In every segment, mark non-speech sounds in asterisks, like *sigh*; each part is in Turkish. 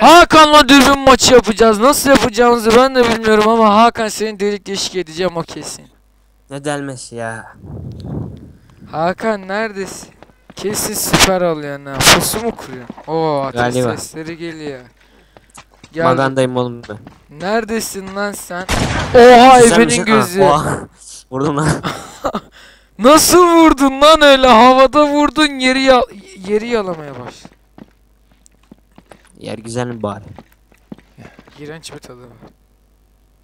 Hakan'la dürbün maçı yapacağız. Nasıl yapacağımızı ben de bilmiyorum ama Hakan seni delik deşik edeceğim o kesin. Ne delmesi ya. Hakan neredesin? Kesin süper oluyor ha. Pusu mu kuruyorsun? Oo ateş Galiba. sesleri geliyor. Gel. Magandayım oğlum ben. Neredesin lan sen? Oha Sen ebenin misin? gözü. *laughs* Vurdum lan. *laughs* Nasıl vurdun lan öyle? Havada vurdun yeri ya yeri yalamaya başladı. Yer güzel mi bari? İğrenç bir tadı var.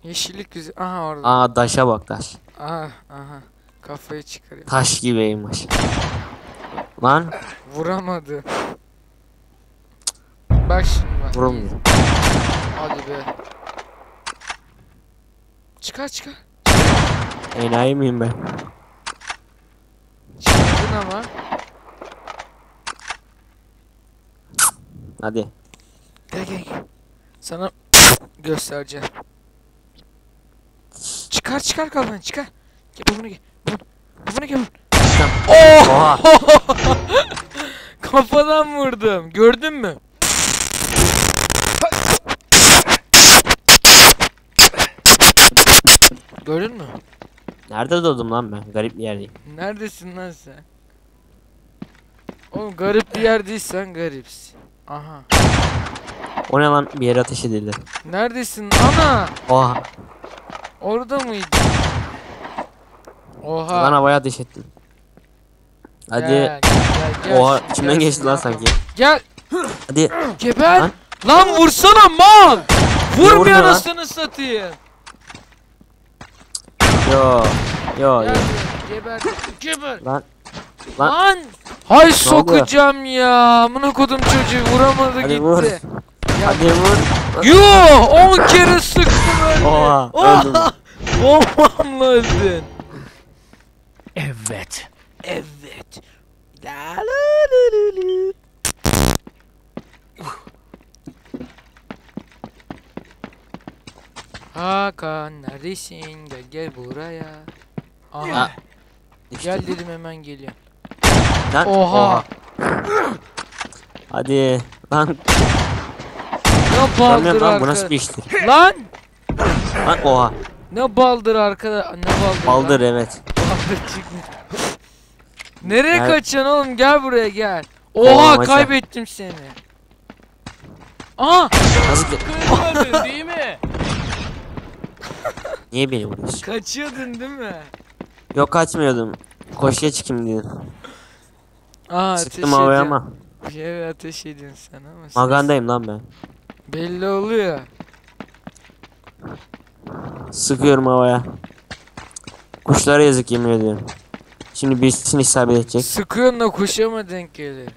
Yeşillik güzel. Aha orada. Aa taşa bak taş. Aha aha. Kafayı çıkarıyor. Taş gibiymiş. Lan Vuramadı. Bak şimdi bak. vurulmuyor. Hadi be. Çıkar çıkar. Enayi miyim ben? Çıkardın ama. Hadi. Gel gel gel. Sana göstereceğim. Çıkar çıkar kafanı çıkar. Gel bunu gel. Bunu, bunu gel. Oh! Oha. *laughs* Kafadan vurdum. Gördün mü? Gördün mü? Nerede doğdum lan ben? Garip bir yerdeyim. Neredesin lan sen? Oğlum garip bir yerdeysen garipsin. Aha. O ne lan? Bir yere ateş edildi. Neredesin? Ana! Oha. Orada mıydın? Lan Oha. havaya ateş ettim. Hadi. Gel, gel, gel, Oha içimden geçti lan sanki. Gel. Hadi. Geber. Lan. Lan, vursana mal. Vur bir lan? anasını satayım. Yo. Yo yo. Gel. Geber. Geber. Lan. Lan. Lan. Hay sokacağım ya. Amına kodum çocuğu vuramadı Hadi gitti. vur. Hadi vur. Yuh 10 kere sıktım öldü. Oha, öldüm. Bombamla *laughs* öldün. Evet. Evet. La la la la la. Hakan neredesin? Gel gel buraya. Aha. Ya. Gel dedim hemen geliyor. Lan. Oha. Hadi. Lan. Ne baldır lan bu nasıl bir iştir. Lan! Lan oha. Ne baldır arkada. Ne baldır? Baldır lan? evet. Baldır çıkmış. Nereye Gel. kaçıyorsun oğlum? Gel buraya gel. Oha maça. kaybettim seni. Aha! Nasıl? Kırmadın değil mi? Niye beni vuruyorsun? Kaçıyordun değil mi? Yok kaçmıyordum. Koşuya çıkayım dedim. Aa ateş Sıktım havaya ama. Bir ateş ediyorsun sen ama. Magandayım lan ben. Belli oluyor. Sıkıyorum havaya. Kuşlara yazık yemin ediyorum. Şimdi birisini isabet edecek. Sıkıyorsun da kuşa mı denk gelir?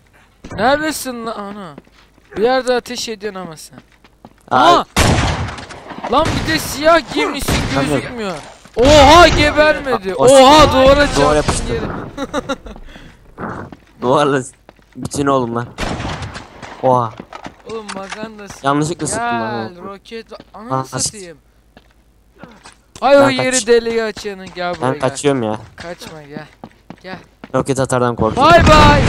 Neredesin lan ana? Bir yerde ateş ediyorsun ama sen. Ay, Aa! Lan bir de siyah giymişsin gözükmüyor. Oha gebermedi. Oha duvara yapıştı. geri. *laughs* duvarla bütün oğlum lan. Oha. Oğlum magandasın. Yanlışlıkla sıktım. Gel oğlum. roket ananı satayım. Ay o Ben yeri kaç- deliği açanın gel buraya Ben gel. kaçıyorum ya. Kaçma gel. Roket atardan korkuyorum. Bay bay.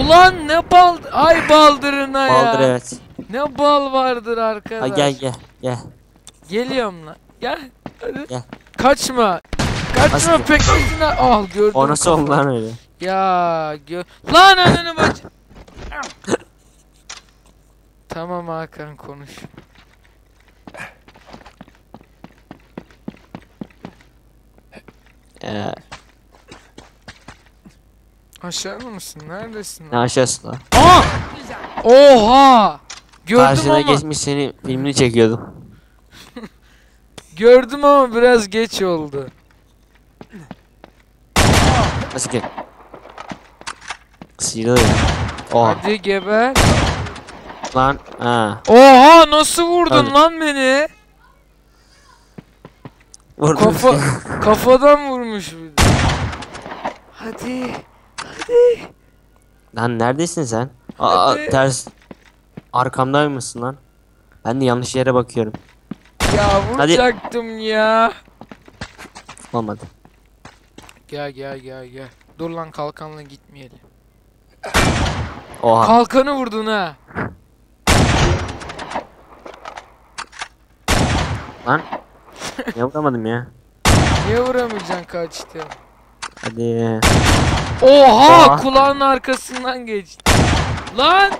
Ulan ne bal ay baldırına ya. Baldır evet. Ne bal vardır arkadaş. Ha gel gel gel. Geliyorum lan. Gel. Hadi. Gel. Kaçma. Kaçma Asit. pekmezine. Al gördüm. O nasıl oldu lan öyle? Ya gö Lan ananı bac *laughs* Tamam Hakan konuş. Ee, Aşağıda mısın? Neredesin ne lan? aşağısı lan? Aa! Oha! Gördüm Karşına ama geçmiş seni filmini çekiyordum. *laughs* gördüm ama biraz geç oldu. Nasıl ki? Sıyrılıyor. Oha Hadi geber. Lan. Ha. Oha nasıl vurdun Hadi. lan beni? Vurdum. Kafa *laughs* kafadan vurmuş bir de. Hadi. Hadi. Lan neredesin sen? Aa Hadi. ters. Arkamdaymışsın lan. Ben de yanlış yere bakıyorum. Ya Hadi. vuracaktım ya. Olmadı. Gel gel gel gel. Dur lan kalkanla gitmeyelim. Oha. Kalkanı vurdun ha. Lan. *laughs* Ne vuramadım ya. Niye vuramayacaksın kaçtı? Hadi. Oha Oha. kulağın arkasından geçti. Lan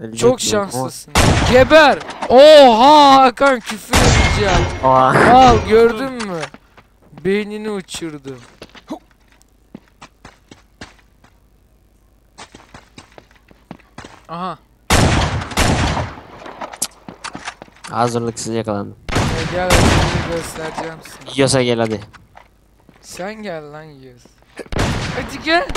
Ölecek çok miyim? şanslısın. Geber. Oha Hakan küfür edeceğim. Aa. Al gördün mü? Beynini uçurdu. Aha. Hazırlıksız yakalandım. Ya gel şimdi göstereceğim sana. Yiyorsa gel hadi. Sen gel lan yiyoruz. Hadi gel.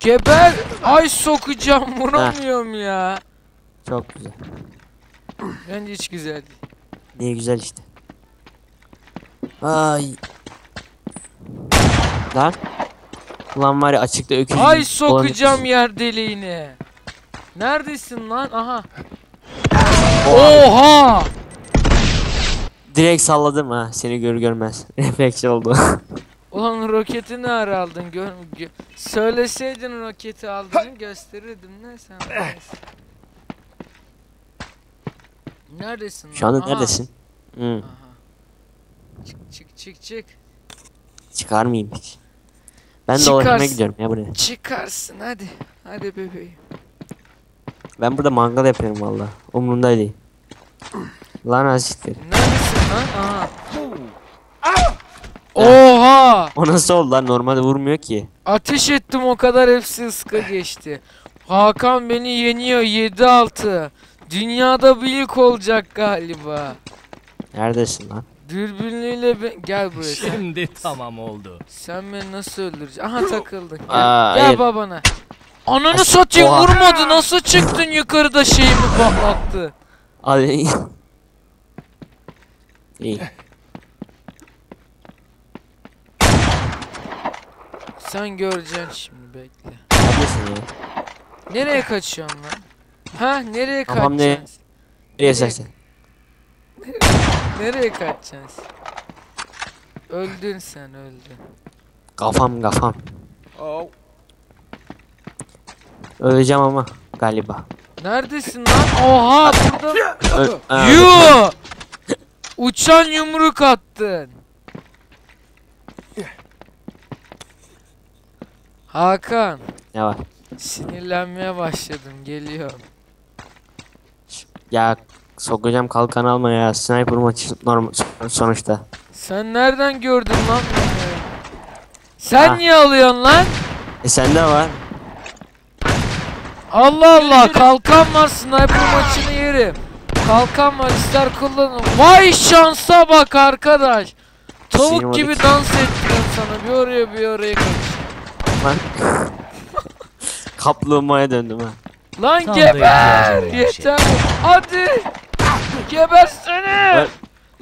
Geber. Ay sokacağım vuramıyorum ya. Çok güzel. Bence hiç güzel değil. Ne güzel işte. Ay. Lan. Ulan var ya açıkta öküz. Ay sokacağım yer deliğine. Neredesin lan? Aha. Oha! Direkt salladım ha. Seni gör görmez. *laughs* Refleks oldu. Ulan roketi ne ara aldın? Gör, gö- Söyleseydin roketi aldığını gösterirdim ne sen. Neredesin Şu anda? Aha. neredesin? Hı. Aha. Çık çık çık çık. Çıkar mıyım hiç? Ben de dolaşmaya Çıkarsın. gidiyorum ya buraya. Çıkarsın hadi. Hadi bebeğim. Ben burada mangal yapıyorum valla. Umrumda değil. Lan azıcık Neredesin lan? Aha. Oha! O nasıl oldu lan? Normalde vurmuyor ki. Ateş ettim o kadar hepsi ıska geçti. Hakan beni yeniyor 7-6. Dünyada bir ilk olacak galiba. Neredesin lan? Dürbünlüyle be- gel buraya sen. Şimdi tamam oldu. Sen beni nasıl öldüreceksin? Aha takıldın. Gel, Aa, gel hayır. babana. Ananı As- satayım Oha. vurmadı. Nasıl çıktın yukarıda şeyimi patlattı. Hadi. İyi. Sen göreceksin şimdi bekle. Neredesin ya? Nereye kaçıyorsun lan? Ha nereye Kafam ne? kaçacaksın? Nereye sen? Nereye kaçacaksın? Öldün sen öldün. Kafam kafam. Öleceğim ama galiba. Neredesin lan? Oha burada. Yu! Uçan yumruk attın. Hakan, Ne var? sinirlenmeye başladım. Geliyorum. Ya sokacağım kalkan alma ya. Sniper maçı normal sonuçta. Sen nereden gördün lan? Sen Ha. niye alıyorsun lan? E sende var. Allah Allah, kalkan var sniper maçını yerim. Kalkan var ister kullanın. Vay şansa bak arkadaş. Tavuk Sinematik. gibi dans ettiriyorum sana. Bir oraya bir oraya kaç. Lan. *laughs* Kaplumbağaya döndüm ha. Lan Tam geber! şey. Yeter! Hadi! Gebersene! Lan.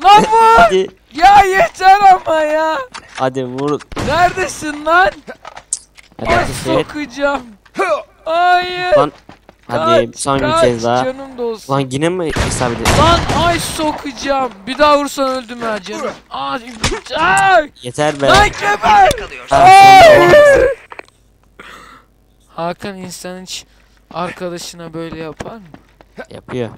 Lan vur! Hadi. ya yeter ama ya! Hadi vur. Neredesin lan? Hadi Ay şey. sokacağım. Hayır! Lan. Hadi Kaç, son bir kez daha. Canım da olsun. Lan yine mi isabet ettin? Lan ay sokacağım. Bir daha vursan öldüm ha canım. Ay! ay. Yeter be. Lan geber! Hakan insan hiç arkadaşına böyle yapar mı? Yapıyor.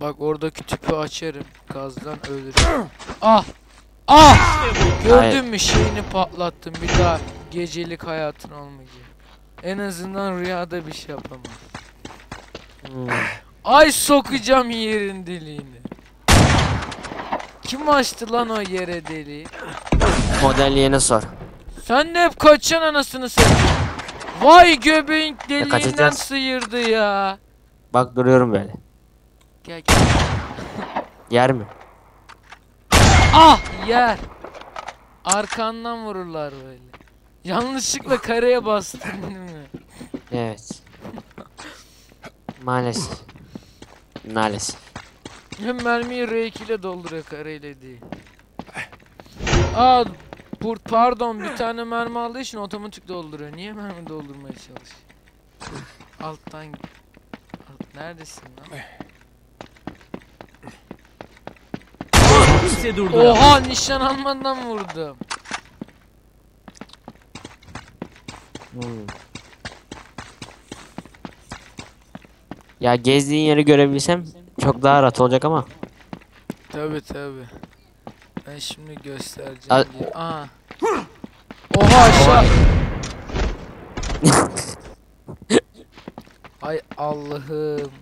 Bak oradaki tüpü açarım. Gazdan ölürüm. ah! Ah! Gördün mü şeyini patlattım bir daha gecelik hayatın olmayacak. En azından rüyada bir şey yapamam. Hmm. Ay sokacağım yerin deliğini. Kim açtı lan o yere deliği? Modelliyene sor. Sen de hep kaçacaksın anasını satayım. Vay göbeğin deliğinden kaçacağız. sıyırdı ya. Bak duruyorum böyle. Gel gel. Yer mi? Ah yer. Arkandan vururlar böyle. Yanlışlıkla kareye bastın değil mi? Evet. Maalesef. Maalesef. Hem mermiyi R2 ile dolduruyor kareyle değil. Aa bu pardon bir tane mermi aldığı için otomatik dolduruyor. Niye mermi doldurmaya çalışıyor? Alttan Alt, neredesin lan? kimse durduramaz. Oha nişan almadan vurdum. Ya gezdiğin yeri görebilsem çok daha rahat olacak ama. Tabi tabi. Ben şimdi göstereceğim. A diye. Aha. Oha aşağı. *laughs* Ay Allah'ım.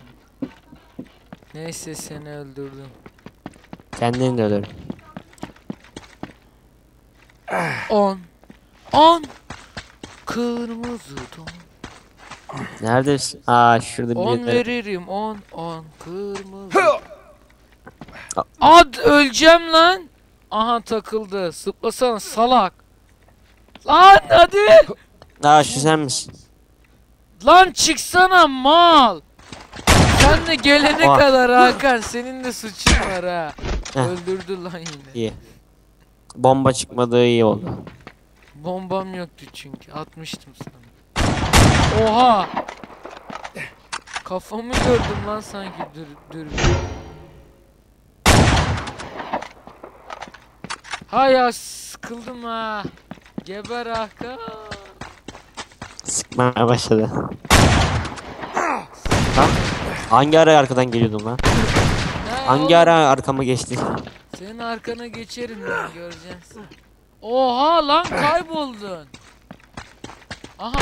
Neyse seni öldürdüm. Kendini de ölür. 10 10 Kırmızı don. Neredesin? Aa şurada 10 bir veririm 10 10 kırmızı. Ad öleceğim lan. Aha takıldı. Zıplasana salak. Lan hadi. Aa şu sen misin? Lan çıksana mal. Sen de gelene Oha. kadar Hakan senin de suçun var ha. Heh. Öldürdü lan yine. İyi. Bomba çıkmadığı iyi oldu. Bombam yoktu çünkü. Atmıştım sana. Oha. Kafamı gördüm lan sanki dur dur. Ha ya sıkıldım ha. Geber Hakan. Sıkmaya başladı. Hangi ara arkadan geliyordun lan? Ne Hangi ara arkama geçti? Senin arkana geçerim ben göreceksin. Oha lan kayboldun. Aha.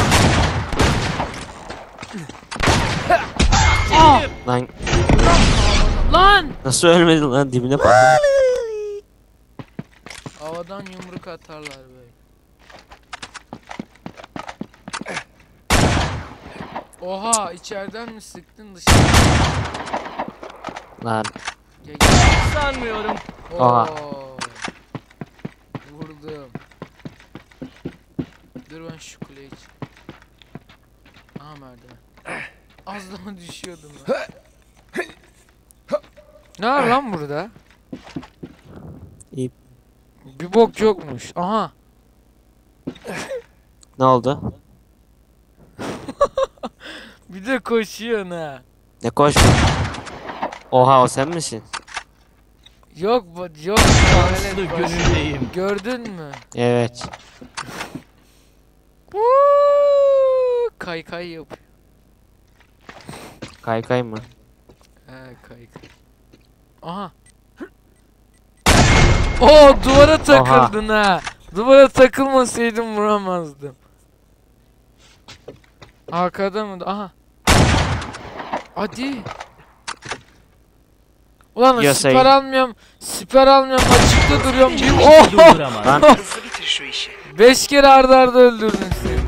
Ah, Lan lan. nasıl ölmedin lan dibine patladın. Havadan yumruk atarlar böyle. Oha içeriden mi sıktın dışarı? Lan Gel, gel. Sanmıyorum. Oha. Oo. Vurdum. Dur ben şu kuleye çık. Aha merdiven. Az daha düşüyordum lan. ne var lan burada? İyi. Bir bok yokmuş. Aha. ne oldu? De koşuyorsun ha. Ne koşma. Oha o sen misin? Yok bu yok. Şanslı gönüldeyim. Gördün mü? Evet. Vuuu, Kay kay yapıyor. Kaykay mı? He kay kay. Aha. Oo duvara takıldın ha. Duvara takılmasaydım vuramazdım. Arkada mı? Aha. Hadi. Ulan Ya siper sen- almıyorum. Siper almıyorum. Açıkta duruyorum. Oh! durduramaz. Lan Hızlı bitir şu işi. Beş kere arda arda öldürdün seni.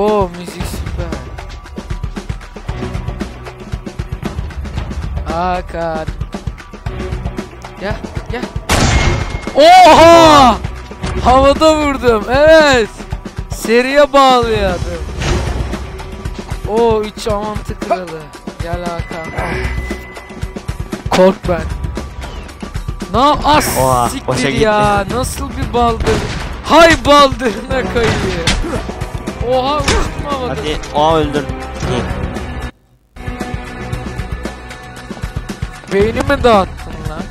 Oo müzik süper. Hakan. Gel gel. Oha! Havada vurdum. Evet. Seriye bağlıyordum. Oo üç avantı kralı. Gel Hakan. Kork ben. Ne yap? As Oha, siktir ya. Nasıl bir baldır? Hay baldırına kayıyor. Oha uçtum havada. hadi o öldür. Beynimi dağıttın lan.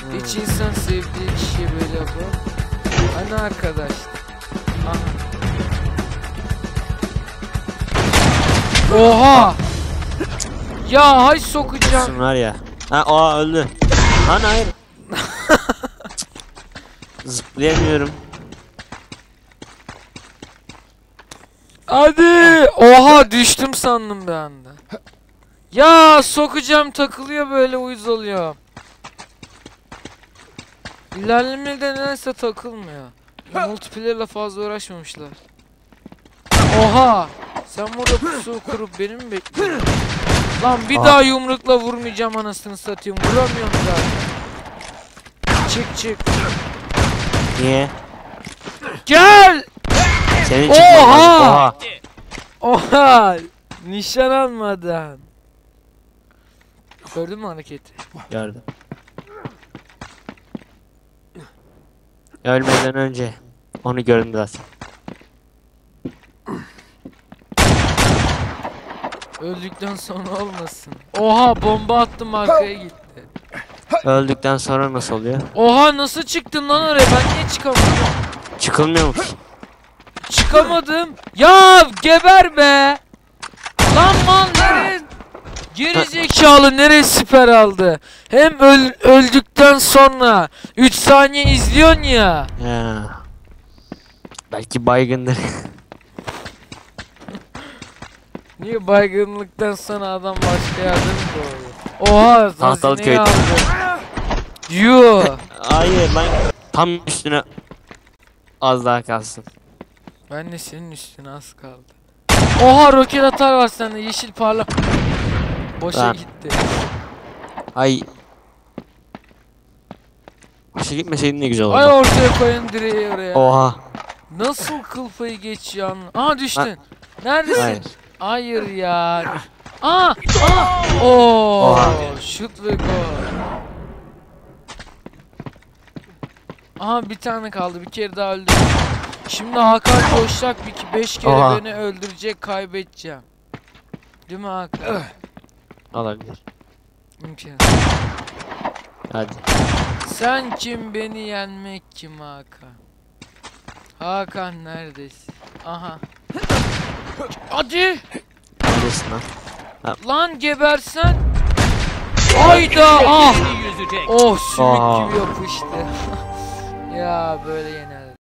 Hmm. Hiç insan sevdiği kişiye böyle yapıyor. Hani arkadaş. Aha. Oha. Ya hay sokacağım. Şun var ya. Ha o öldü. Lan hayır. *laughs* Zıplayamıyorum. Hadi. Oha düştüm sandım bir anda. Ya sokacağım takılıyor böyle uyuz oluyor. İlerlemede nedense takılmıyor. Multiplayer'la fazla uğraşmamışlar. Oha! Sen burada pusu kurup beni mi bekliyorsun? *laughs* Lan bir Aha. daha yumrukla vurmayacağım anasını satayım. Vuramıyorum zaten. Çık çık. Niye? Gel! Senin çıkman Oha! Oha. Nişan almadan. Gördün mü hareketi? Gördüm. Ölmeden önce onu gördüm zaten. Öldükten sonra olmasın. Oha bomba attım arkaya gitti. Öldükten sonra nasıl oluyor? Oha nasıl çıktın lan oraya? Ben niye çıkamadım? Çıkılmıyor mu? Çıkamadım. Ya geber be. Lan mal nereye? Geri zekalı nereye siper aldı? Hem öl öldükten sonra 3 saniye izliyorsun ya. Ya. Belki baygındır. *laughs* Niye baygınlıktan sonra adam başka yerde mi doğuyor? Oha Tahtalı köyde. Yuh. Hayır lan. Tam üstüne az daha kalsın. Ben de senin üstüne az kaldı. Oha roket atar var sende yeşil parla. Boşa Lan. gitti. Ay. Başa gitmeseydin ne güzel olurdu. Ay ortaya koyun direği oraya. Oha. Nasıl kıl payı geçiyor anla- Aha düştün. Neredesin? Hayır. Hayır ya. *laughs* Aa! Aa! Oo! Şut ve gol. Aha bir tane kaldı. Bir kere daha öldü. Şimdi Hakan ki 5 kere Oha. beni öldürecek kaybedeceğim. Değil mi Hakan? Olabilir. İmkansız. Hadi. Sen kim beni yenmek kim Hakan? Hakan neredesin? Aha. Hadi Neredesin lan? lan gebersen. Hayda ah. Oh sümük Aa. gibi yapıştı. *laughs* ya böyle yener.